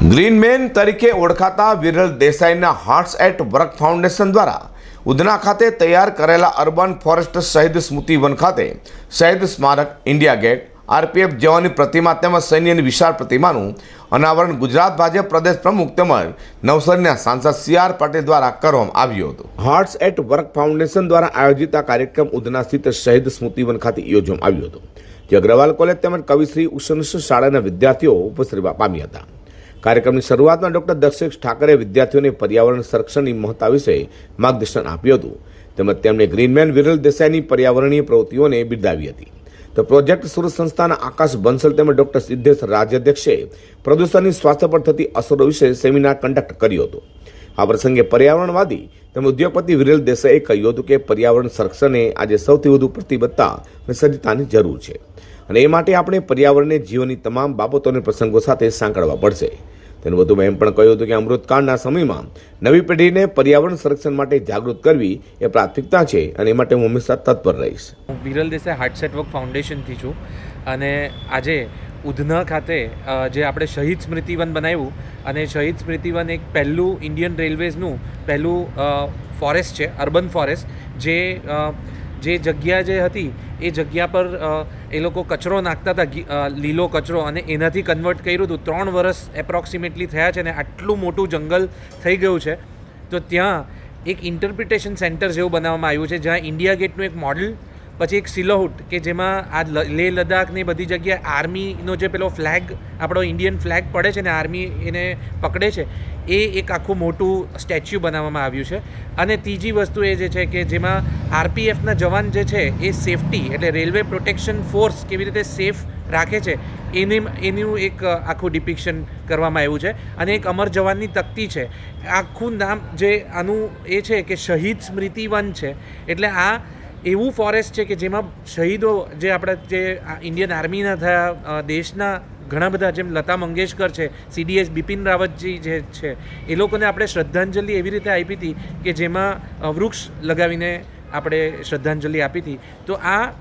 ગ્રીનમેન તરીકે ઓળખાતા વિરલ દેસાઈના હાર્ટ્સ એટ વર્ક ફાઉન્ડેશન દ્વારા ઉધના ખાતે તૈયાર કરેલા અર્બન ફોરેસ્ટ શહીદ સ્મૃતિ વન ખાતે શહીદ સ્મારક ઇન્ડિયા ગેટ, આરપીએફ જવાની પ્રતિમા તેમજ સૈન્યની વિશાળ પ્રતિમાનું અનાવરણ ગુજરાત ભાજપ પ્રદેશ પ્રમુખ તેમજ નવસારીના સાંસદ સી આર પાટીલ દ્વારા કરવામાં આવ્યું હતું. હાર્ટ્સ એટ વર્ક ફાઉન્ડેશન દ્વારા આયોજિત આ કાર્યક્રમ ઉધના સ્થિત શહીદ સ્મૃતિવન ખાતે યોજવામાં આવ્યો હતો. જે અગ્રવાલ કોલેજ તેમજ કવિશ્રી ઉષનશ શાળાના વિદ્યાર્થીઓ ઉપસ્થિત પામ્યા હતા. કાર્યક્રમની શરૂઆતમાં ડોક્ટર દક્ષેશ ઠાકરે વિદ્યાર્થીઓને પર્યાવરણ સંરક્ષણની મહત્તા વિશે માર્ગદર્શન આપ્યું હતું. તેમજ તેમણે ગ્રીનમેન વિરલ દેસાઈની પર્યાવરણીય પ્રવૃત્તિઓને બિરદાવી હતી. તો પ્રોજેક્ટ સુરત સંસ્થાના આકાશ બંસલ તેમજ ડોક્ટર સિદ્ધેશ રાજ્યાધ્યક્ષે પ્રદૂષણની સ્વાસ્થ્ય પર થતી અસરો વિશે સેમિનાર કન્ડક્ટ કર્યો હતો. આ પ્રસંગે પર્યાવરણવાદી તેમજ ઉદ્યોગપતિ વિરલ દેસાઈએ કહ્યું હતું કે પર્યાવરણ સંરક્ષણને આજે સૌથી વધુ પ્રતિબદ્ધતા અને સજ્જતાની જરૂર છે. અને એ માટે આપણે પર્યાવરણને જીવનની તમામ બાબતો અને પ્રસંગો સાથે સાંકળવા પડશે. તેનું વધુમાં એમ પણ કહ્યું હતું કે અમૃતકાળના સમયમાં નવી પેઢીને પર્યાવરણ સંરક્ષણ માટે જાગૃત કરવી એ પ્રાથમિકતા છે અને એ માટે હું હંમેશા તત્પર રહીશ. હું વિરલ દેસાઈ હાર્ટ વર્ક ફાઉન્ડેશનથી છું અને આજે ઉધના ખાતે જે આપણે શહીદ સ્મૃતિવન બનાવ્યું અને શહીદ સ્મૃતિવન એક પહેલું ઇન્ડિયન રેલવેઝનું પહેલું ફોરેસ્ટ છે, અર્બન ફોરેસ્ટ, જે જે જગ્યા જે હતી, એ જગ્યા પર એ લોકો કચરો નાખતા હતા લીલો કચરો અને એનાથી કન્વર્ટ કર્યું હતું. ત્રણ વર્ષ એપ્રોક્સિમેટલી થયા છે અને આટલું મોટું જંગલ થઈ ગયું છે. તો ત્યાં એક ઇન્ટરપ્રિટેશન સેન્ટર જેવું બનાવવામાં આવ્યું છે, જ્યાં ઇન્ડિયા ગેટનું એક મોડલ પછી એક સિલોહુટ, કે જેમાં આ લેહ લદ્દાખની બધી જગ્યાએ આર્મીનો જે પેલો ફ્લેગ, આપણો ઇન્ડિયન ફ્લેગ પડે છે ને આર્મી એને પકડે છે, એ એક આખું મોટું સ્ટેચ્યુ બનાવવામાં આવ્યું છે. અને ત્રીજી વસ્તુ એ જે છે કે જેમાં આરપીએફના જવાન જે છે એ સેફટી એટલે રેલવે પ્રોટેક્શન ફોર્સ કેવી રીતે સેફ રાખે છે, એની, એનું એક આખું ડિપિક્શન કરવામાં આવ્યું છે. અને એક અમર જવાનની તકતી છે. આખું નામ જે આનું એ છે કે શહીદ સ્મૃતિવન છે. એટલે આ એવું ફોરેસ્ટ છે કે જેમાં શહીદો જે આપણા જે ઇન્ડિયન આર્મીના થયા દેશના ઘણા બધા જેમ લતા મંગેશકર છે સીડીએસ બિપિન રાવતજી જે છે, એ લોકોને આપણે શ્રદ્ધાંજલિ એવી રીતે આપી હતી કે જેમાં વૃક્ષ લગાવીને આપણે શ્રદ્ધાંજલિ આપી હતી. તો આ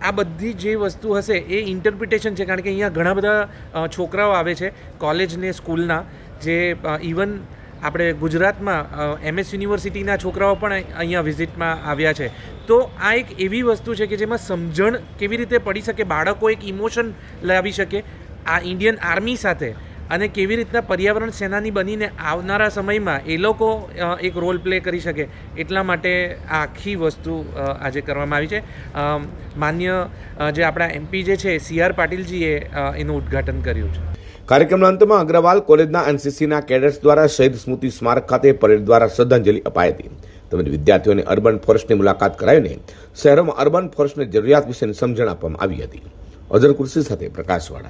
આ બધી જે વસ્તુ હશે એ ઇન્ટરપ્રિટેશન છે. કારણ કે અહીંયા ઘણા બધા છોકરાઓ આવે છે કોલેજને સ્કૂલના જે ઇવન આપણે ગુજરાતમાં એમએસ યુનિવર્સિટીના છોકરાઓ પણ અહીંયા વિઝિટમાં આવ્યા છે. તો આ એક એવી વસ્તુ છે કે જેમાં સમજણ કેવી રીતે પડી શકે, બાળકો એક ઇમોશન લાવી શકે, આ ઇન્ડિયન આર્મી સાથે, અને કેવી રીતના પર્યાવરણ સેનાની બનીને આવનારા સમયમાં એ લોકો એક રોલ પ્લે કરી શકે, એટલા માટે આ આખી વસ્તુ આજે કરવામાં આવી છે. માન્ય જે આપણા એમપી જે છે સી આર પાટીલજીએ એનું ઉદ્ઘાટન કર્યું છે. કાર્યક્રમના અંતમાં અગ્રવાલ કોલેજના એનસીસીના કેડેટ્સ દ્વારા શહીદ સ્મૃતિ સ્મારક ખાતે પરેડ દ્વારા શ્રદ્ધાંજલિ અપાઈ હતી. તેમજ વિદ્યાર્થીઓને અર્બન ફોરેસ્ટની મુલાકાત કરાવીને શહેરોમાં અર્બન ફોરેસ્ટની જરૂરિયાત વિશેની સમજણ આપવામાં આવી હતી. અઝર કુર્સી સાથે પ્રકાશવાળા.